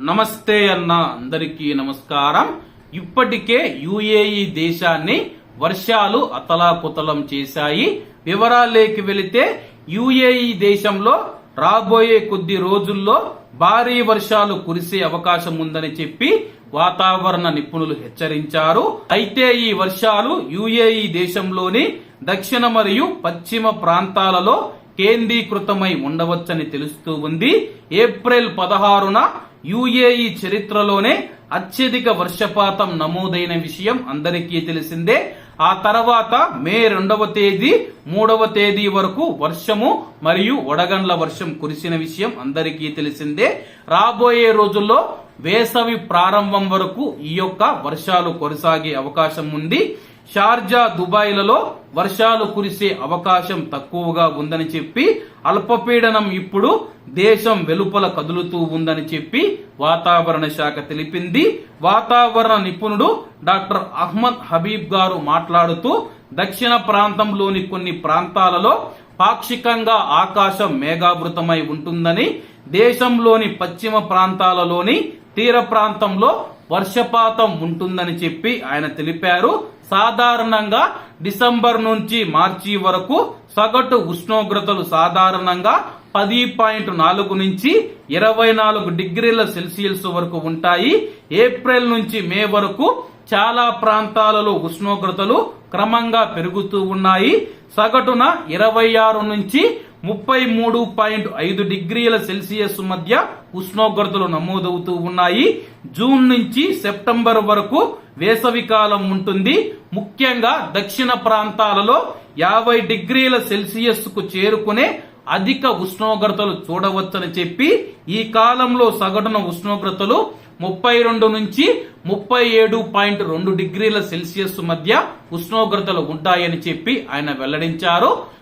నమస్తే అన్న అందరికీ నమస్కారం. ఇప్పటికే యుఏఈ దేశాన్ని వర్షాలు అతలాకుతలం చేశాయి. వివరాలేకి వెళితే యుఏఈ దేశంలో రాబోయే కొద్ది రోజుల్లో భారీ వర్షాలు కురిసే అవకాశం ఉందని చెప్పి వాతావరణ నిపుణులు హెచ్చరించారు. అయితే ఈ వర్షాలు యుఏఈ దేశంలోని దక్షిణ మరియు పశ్చిమ ప్రాంతాలలో కేంద్రీకృతమై ఉండవచ్చని తెలుస్తూ ఉంది. ఏప్రిల్ పదహారున యుఏఈ చరిత్రలోనే అత్యధిక వర్షపాతం నమోదైన విషయం అందరికీ తెలిసిందే. ఆ తర్వాత మే రెండవ తేదీ మూడవ తేదీ వరకు వర్షము మరియు వడగండ్ల వర్షం కురిసిన విషయం అందరికీ తెలిసిందే. రాబోయే రోజుల్లో వేసవి ప్రారంభం వరకు ఈ యొక్క వర్షాలు కొనసాగే అవకాశం ఉంది. షార్జా దుబాయ్లలో వర్షాలు కురిసే అవకాశం తక్కువగా ఉందని చెప్పి అల్పపీడనం ఇప్పుడు దేశం వెలుపల కదులుతూ ఉందని చెప్పి వాతావరణ శాఖ తెలిపింది. వాతావరణ నిపుణుడు డాక్టర్ అహ్మద్ హబీబ్ గారు మాట్లాడుతూ దక్షిణ ప్రాంతంలోని కొన్ని ప్రాంతాలలో పాక్షికంగా ఆకాశం మేఘావృతమై ఉంటుందని దేశంలోని పశ్చిమ ప్రాంతాలలోని తీర ప్రాంతంలో వర్షపాతం ఉంటుందని చెప్పి ఆయన తెలిపారు. సాధారణంగా డిసెంబర్ నుంచి మార్చి వరకు సగటు ఉష్ణోగ్రతలు సాధారణంగా పది పాయింట్ నాలుగు నుంచి ఇరవై నాలుగు డిగ్రీల సెల్సియస్ వరకు ఉంటాయి. ఏప్రిల్ నుంచి మే వరకు చాలా ప్రాంతాలలో ఉష్ణోగ్రతలు క్రమంగా పెరుగుతూ ఉన్నాయి. సగటున ఇరవై ఆరు నుంచి ముప్పై మూడు పాయింట్ ఐదు డిగ్రీల సెల్సియస్ మధ్య ఉష్ణోగ్రతలు నమోదవుతూ ఉన్నాయి. జూన్ నుంచి సెప్టెంబర్ వరకు వేసవికాలం ఉంటుంది. ముఖ్యంగా దక్షిణ ప్రాంతాలలో యాభై డిగ్రీల సెల్సియస్కు చేరుకునే అధిక ఉష్ణోగ్రతలు చూడవచ్చని చెప్పి ఈ కాలంలో సగటున ఉష్ణోగ్రతలు ముప్పై రెండు నుంచి ముప్పై ఏడు పాయింట్ రెండు డిగ్రీల సెల్సియస్ మధ్య ఉష్ణోగ్రతలు ఉంటాయని చెప్పి ఆయన వెల్లడించారు.